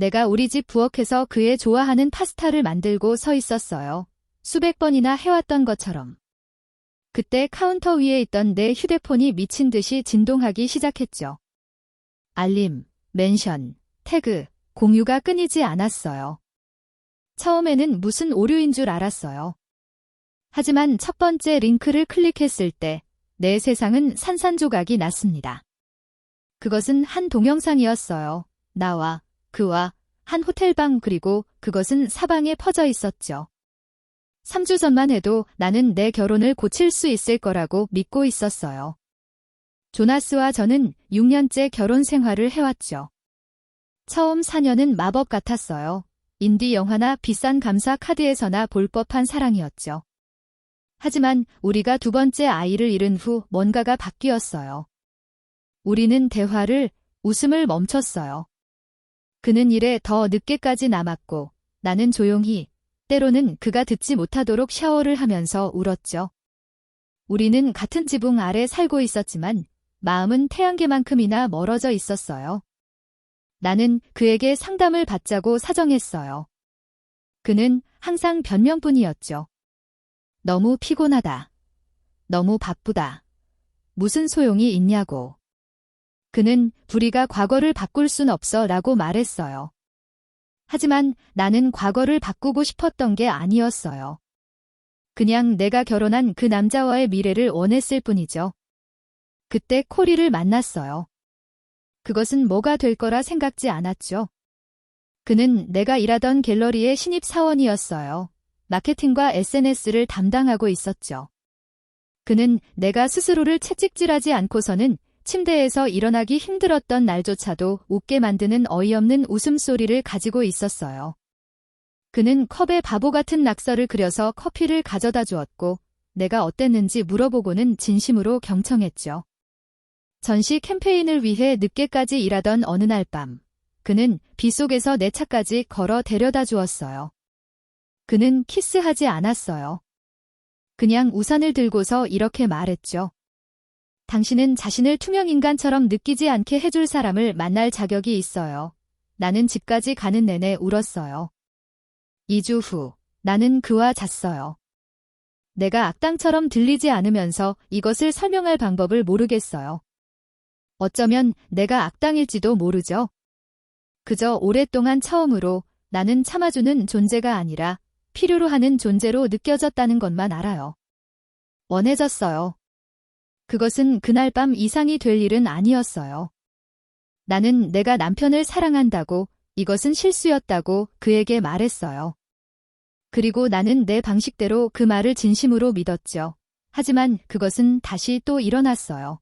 내가 우리 집 부엌에서 그의 좋아하는 파스타를 만들고 서 있었어요. 수백 번이나 해왔던 것처럼. 그때 카운터 위에 있던 내 휴대폰이 미친 듯이 진동하기 시작했죠. 알림, 멘션, 태그, 공유가 끊이지 않았어요. 처음에는 무슨 오류인 줄 알았어요. 하지만 첫 번째 링크를 클릭했을 때 내 세상은 산산조각이 났습니다. 그것은 한 동영상이었어요. 나와 그와 한 호텔방 그리고 그것은 사방에 퍼져 있었죠. 3주 전만 해도 나는 내 결혼을 고칠 수 있을 거라고 믿고 있었어요. 조나스와 저는 6년째 결혼 생활을 해왔죠. 처음 4년은 마법 같았어요. 인디 영화나 비싼 감사 카드에서나 볼 법한 사랑이었죠. 하지만 우리가 두 번째 아이를 잃은 후 뭔가가 바뀌었어요. 우리는 대화를, 웃음을 멈췄어요. 그는 일에 더 늦게까지 남았고 나는 조용히, 때로는 그가 듣지 못하도록 샤워를 하면서 울었죠. 우리는 같은 지붕 아래 살고 있었지만 마음은 태양계만큼이나 멀어져 있었어요. 나는 그에게 상담을 받자고 사정했어요. 그는 항상 변명뿐이었죠. 너무 피곤하다. 너무 바쁘다. 무슨 소용이 있냐고. 그는 우리가 과거를 바꿀 순 없어 라고 말했어요. 하지만 나는 과거를 바꾸고 싶었던 게 아니었어요. 그냥 내가 결혼한 그 남자와의 미래를 원했을 뿐이죠. 그때 코리를 만났어요. 그것은 뭐가 될 거라 생각지 않았죠. 그는 내가 일하던 갤러리의 신입 사원이었어요. 마케팅과 SNS를 담당하고 있었죠. 그는 내가 스스로를 채찍질하지 않고서는 침대에서 일어나기 힘들었던 날조차도 웃게 만드는 어이없는 웃음소리를 가지고 있었어요. 그는 컵에 바보 같은 낙서를 그려서 커피를 가져다 주었고 내가 어땠는지 물어보고는 진심으로 경청했죠. 전시 캠페인을 위해 늦게까지 일하던 어느 날 밤, 그는 빗속에서 내 차까지 걸어 데려다 주었어요. 그는 키스하지 않았어요. 그냥 우산을 들고서 이렇게 말했죠. 당신은 자신을 투명인간처럼 느끼지 않게 해줄 사람을 만날 자격이 있어요. 나는 집까지 가는 내내 울었어요. 2주 후, 나는 그와 잤어요. 내가 악당처럼 들리지 않으면서 이것을 설명할 방법을 모르겠어요. 어쩌면 내가 악당일지도 모르죠. 그저 오랫동안 처음으로 나는 참아주는 존재가 아니라 필요로 하는 존재로 느껴졌다는 것만 알아요. 원해졌어요. 그것은 그날 밤 이상이 될 일은 아니었어요. 나는 내가 남편을 사랑한다고 이것은 실수였다고 그에게 말했어요. 그리고 나는 내 방식대로 그 말을 진심으로 믿었죠. 하지만 그것은 다시 또 일어났어요.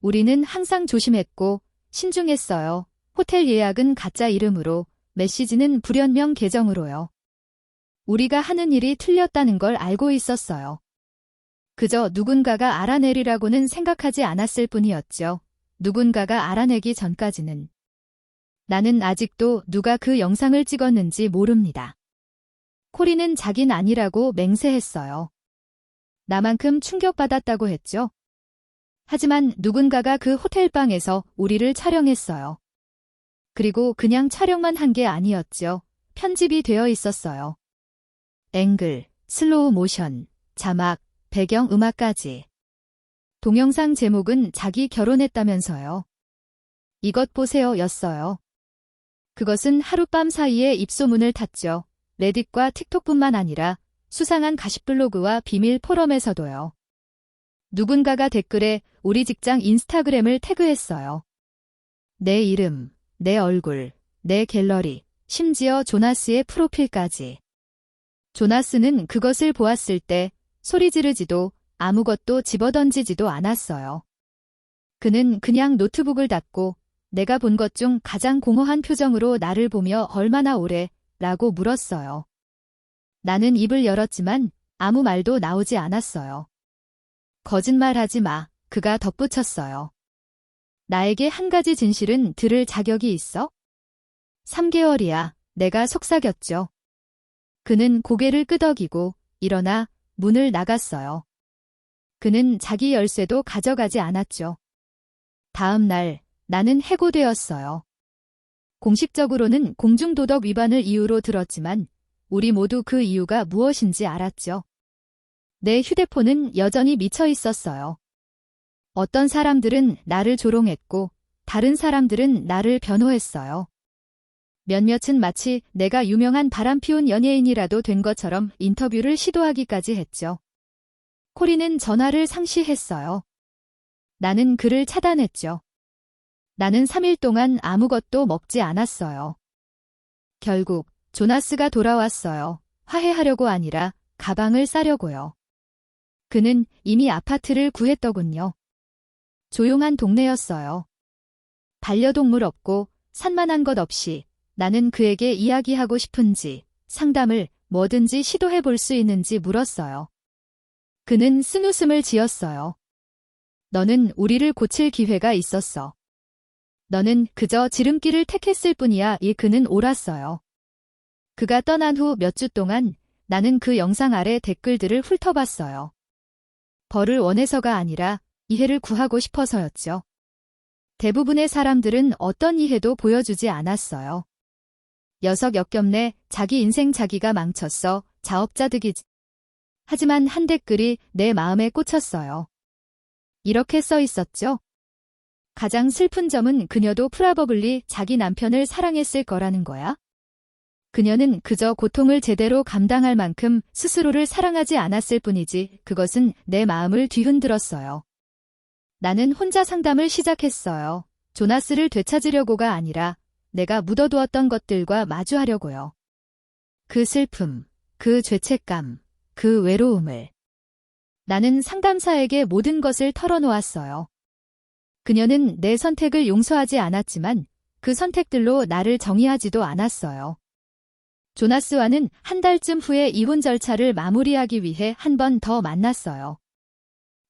우리는 항상 조심했고 신중했어요. 호텔 예약은 가짜 이름으로, 메시지는 불연명 계정으로요. 우리가 하는 일이 틀렸다는 걸 알고 있었어요. 그저 누군가가 알아내리라고는 생각하지 않았을 뿐이었죠. 누군가가 알아내기 전까지는. 나는 아직도 누가 그 영상을 찍었는지 모릅니다. 코리는 자긴 아니라고 맹세했어요. 나만큼 충격받았다고 했죠. 하지만 누군가가 그 호텔방에서 우리를 촬영했어요. 그리고 그냥 촬영만 한 게 아니었죠. 편집이 되어 있었어요. 앵글, 슬로우 모션, 자막, 배경 음악까지. 동영상 제목은 자기 결혼했다면서요. 이것 보세요 였어요. 그것은 하룻밤 사이에 입소문을 탔죠. 레딧과 틱톡뿐만 아니라 수상한 가십 블로그와 비밀 포럼에서도요. 누군가가 댓글에 우리 직장 인스타그램을 태그했어요. 내 이름, 내 얼굴, 내 갤러리, 심지어 조나스의 프로필까지. 조나스는 그것을 보았을 때 소리 지르지도 아무것도 집어던지지도 않았어요. 그는 그냥 노트북을 닫고 내가 본 것 중 가장 공허한 표정으로 나를 보며 얼마나 오래 라고 물었어요. 나는 입을 열었지만 아무 말도 나오지 않았어요. 거짓말하지 마. 그가 덧붙였어요. 나에게 한 가지 진실은 들을 자격이 있어? 3개월이야. 내가 속삭였죠. 그는 고개를 끄덕이고 일어나 문을 나갔어요. 그는 자기 열쇠도 가져가지 않았죠. 다음 날 나는 해고되었어요. 공식적으로는 공중도덕 위반을 이유로 들었지만 우리 모두 그 이유가 무엇인지 알았죠. 내 휴대폰은 여전히 미쳐 있었어요. 어떤 사람들은 나를 조롱했고 다른 사람들은 나를 변호했어요. 몇몇은 마치 내가 유명한 바람피운 연예인이라도 된 것처럼 인터뷰를 시도하기까지 했죠. 코리는 전화를 상시했어요. 나는 그를 차단했죠. 나는 3일 동안 아무것도 먹지 않았어요. 결국 조나스가 돌아왔어요. 화해하려고 아니라 가방을 싸려고요. 그는 이미 아파트를 구했더군요. 조용한 동네였어요. 반려동물 없고 산만한 것 없이 나는 그에게 이야기하고 싶은지 상담을 뭐든지 시도해 볼 수 있는지 물었어요. 그는 쓴웃음을 지었어요. 너는 우리를 고칠 기회가 있었어. 너는 그저 지름길을 택했을 뿐이야 이 그는 옳았어요. 그가 떠난 후 몇 주 동안 나는 그 영상 아래 댓글들을 훑어봤어요. 벌을 원해서가 아니라 이해를 구하고 싶어서였죠. 대부분의 사람들은 어떤 이해도 보여주지 않았어요. 녀석 역겹네 자기 인생 자기가 망쳤어 자업자 득이지. 하지만 한 댓글이 내 마음에 꽂혔어요. 이렇게 써 있었죠. 가장 슬픈 점은 그녀도 프라버블리 자기 남편을 사랑했을 거라는 거야. 그녀는 그저 고통을 제대로 감당할 만큼 스스로를 사랑하지 않았을 뿐이지 그것은 내 마음을 뒤흔들었어요. 나는 혼자 상담을 시작했어요. 조나스를 되찾으려고가 아니라 내가 묻어두었던 것들과 마주하려고요. 그 슬픔, 그 죄책감, 그 외로움을. 나는 상담사에게 모든 것을 털어놓았어요. 그녀는 내 선택을 용서하지 않았지만 그 선택들로 나를 정의하지도 않았어요. 조나스와는 한 달쯤 후에 이혼 절차를 마무리하기 위해 한 번 더 만났어요.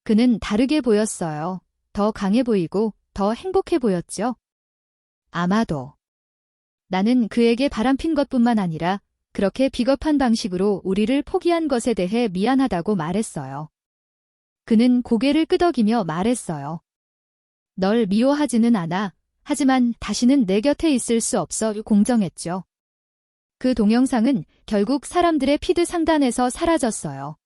그는 다르게 보였어요. 더 강해 보이고 더 행복해 보였죠. 아마도 나는 그에게 바람핀 것뿐만 아니라 그렇게 비겁한 방식으로 우리를 포기한 것에 대해 미안하다고 말했어요. 그는 고개를 끄덕이며 말했어요. 널 미워하지는 않아. 하지만 다시는 내 곁에 있을 수 없어 공정했죠. 그 동영상은 결국 사람들의 피드 상단에서 사라졌어요.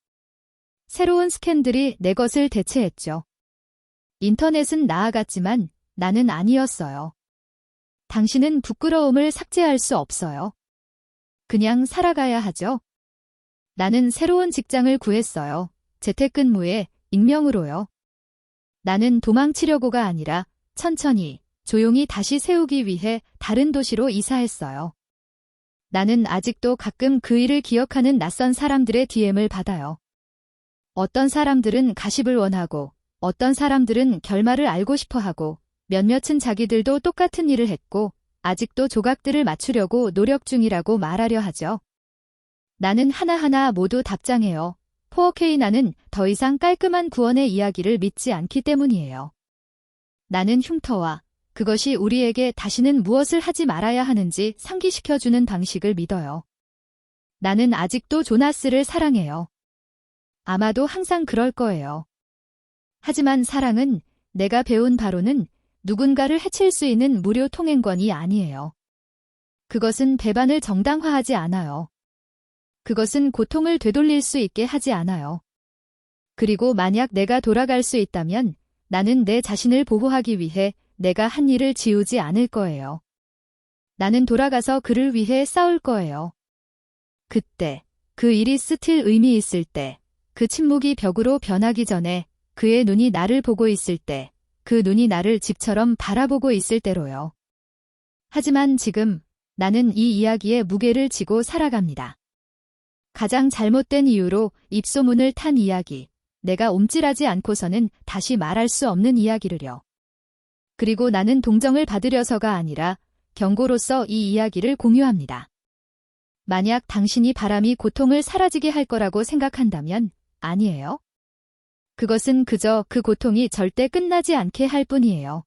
새로운 스캔들이 내 것을 대체했죠. 인터넷은 나아갔지만 나는 아니었어요. 당신은 부끄러움을 삭제할 수 없어요. 그냥 살아가야 하죠. 나는 새로운 직장을 구했어요. 재택근무에 익명으로요. 나는 도망치려고가 아니라 천천히 조용히 다시 세우기 위해 다른 도시로 이사했어요. 나는 아직도 가끔 그 일을 기억하는 낯선 사람들의 DM을 받아요. 어떤 사람들은 가십을 원하고, 어떤 사람들은 결말을 알고 싶어 하고, 몇몇은 자기들도 똑같은 일을 했고, 아직도 조각들을 맞추려고 노력 중이라고 말하려 하죠. 나는 하나하나 모두 답장해요. 포어케이 나는 더 이상 깔끔한 구원의 이야기를 믿지 않기 때문이에요. 나는 흉터와 그것이 우리에게 다시는 무엇을 하지 말아야 하는지 상기시켜주는 방식을 믿어요. 나는 아직도 조나스를 사랑해요. 아마도 항상 그럴 거예요. 하지만 사랑은 내가 배운 바로는 누군가를 해칠 수 있는 무료 통행권이 아니에요. 그것은 배반을 정당화하지 않아요. 그것은 고통을 되돌릴 수 있게 하지 않아요. 그리고 만약 내가 돌아갈 수 있다면 나는 내 자신을 보호하기 위해 내가 한 일을 지우지 않을 거예요. 나는 돌아가서 그를 위해 싸울 거예요. 그때, 그 일이 스틸 의미 있을 때, 그 침묵이 벽으로 변하기 전에, 그의 눈이 나를 보고 있을 때, 그 눈이 나를 집처럼 바라보고 있을 때로요. 하지만 지금 나는 이 이야기의 무게를 지고 살아갑니다. 가장 잘못된 이유로 입소문을 탄 이야기, 내가 옴찔하지 않고서는 다시 말할 수 없는 이야기를요. 그리고 나는 동정을 받으려서가 아니라 경고로서 이 이야기를 공유합니다. 만약 당신이 바람이 고통을 사라지게 할 거라고 생각한다면 아니에요. 그것은 그저 그 고통이 절대 끝나지 않게 할 뿐이에요.